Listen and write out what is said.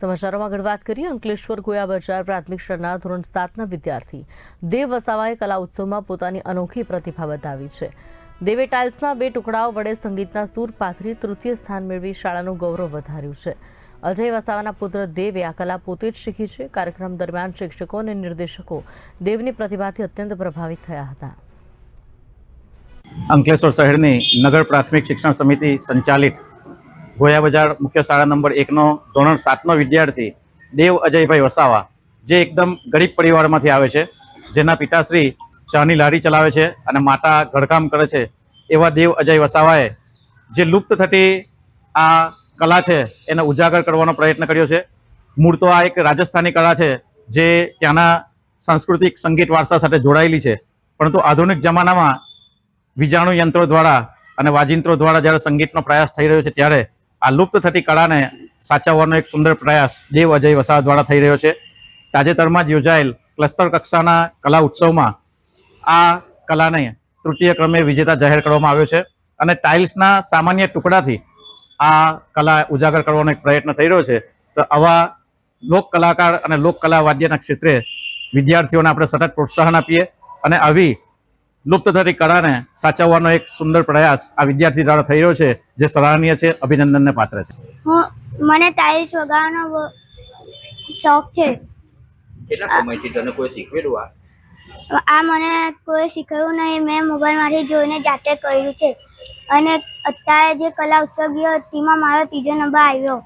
સમાચારોમાં આગળ વાત કરીએ. અંકલેશ્વર ગોયા બજાર પ્રાથમિક શાળાના ધોરણ સાતના વિદ્યાર્થી દેવ વસાવાએ કલા ઉત્સવમાં પોતાની અનોખી પ્રતિભા બતાવી છે. દેવે ટાઇલ્સના બે ટુકડાઓ વડે સંગીતના સૂર પાથરી તૃતીય સ્થાન મેળવી શાળાનું ગૌરવ વધાર્યું છે. અજય વસાવાના પુત્ર દેવે આ કલા પોતે જ શીખી છે. કાર્યક્રમ દરમિયાન શિક્ષકો અને નિર્દેશકો દેવની પ્રતિભાથી અત્યંત પ્રભાવિત થયા હતા. અંકલેશ્વર શહેરની નગર પ્રાથમિક શિક્ષણ સમિતિ સંચાલિત ગોયા બજાર મુખ્ય શાળા નંબર એકનો, ધોરણ સાતનો વિદ્યાર્થી દેવ અજયભાઈ વસાવા, જે એકદમ ગરીબ પરિવારમાંથી આવે છે, જેના પિતાશ્રી ચાની લારી ચલાવે છે અને માતા ઘરકામ કરે છે, એવા દેવ અજય વસાવાએ જે લુપ્ત થતી આ કલા છે, એને ઉજાગર કરવાનો પ્રયત્ન કર્યો છે. મૂળ તો આ એક રાજસ્થાની કળા છે, જે ત્યાંના સાંસ્કૃતિક સંગીત વારસા સાથે જોડાયેલી છે. પરંતુ આધુનિક જમાનામાં વીજાણુ યંત્રો દ્વારા અને વાજિંત્રો દ્વારા જ્યારે સંગીતનો પ્રયાસ થઈ રહ્યો છે, ત્યારે આ લુપ્ત થતી કળાને સાચવવાનો એક સુંદર પ્રયાસ દેવ અજય વસાહત દ્વારા થઈ રહ્યો છે. તાજેતરમાં જ યોજાયેલ ક્લસ્ટર કક્ષાના કલા ઉત્સવમાં આ કલાને તૃતીય ક્રમે વિજેતા જાહેર કરવામાં આવ્યો છે અને ટાઇલ્સના સામાન્ય ટુકડાથી આ કલા ઉજાગર કરવાનો એક પ્રયત્ન થઈ રહ્યો છે. તો આવા લોક કલાકાર અને લોક કલા વાદ્યના ક્ષેત્રે વિદ્યાર્થીઓને આપણે સતત પ્રોત્સાહન આપીએ અને આવી લુપ્ત થતી કળાને સાચવવાનો એક સુંદર પ્રયાસ આ વિદ્યાર્થી દ્વારા થઈ રહ્યો છે જે સરાહનીય છે અભિનંદનને પાત્ર છે. હું મને ટાઇલ્સ વગાડવાનો શોખ છે. કેટલા સમયથી તને કોઈ શીખવેલું આ? આ મને કોઈ શીખવ્યું નહીં મેં મોબાઈલમાંથી જોઈને જાતે કર્યું છે. અને અત્યારે જે કલા ઉત્સવ ગયો તેમાં મારો ત્રીજો નંબર આવ્યો.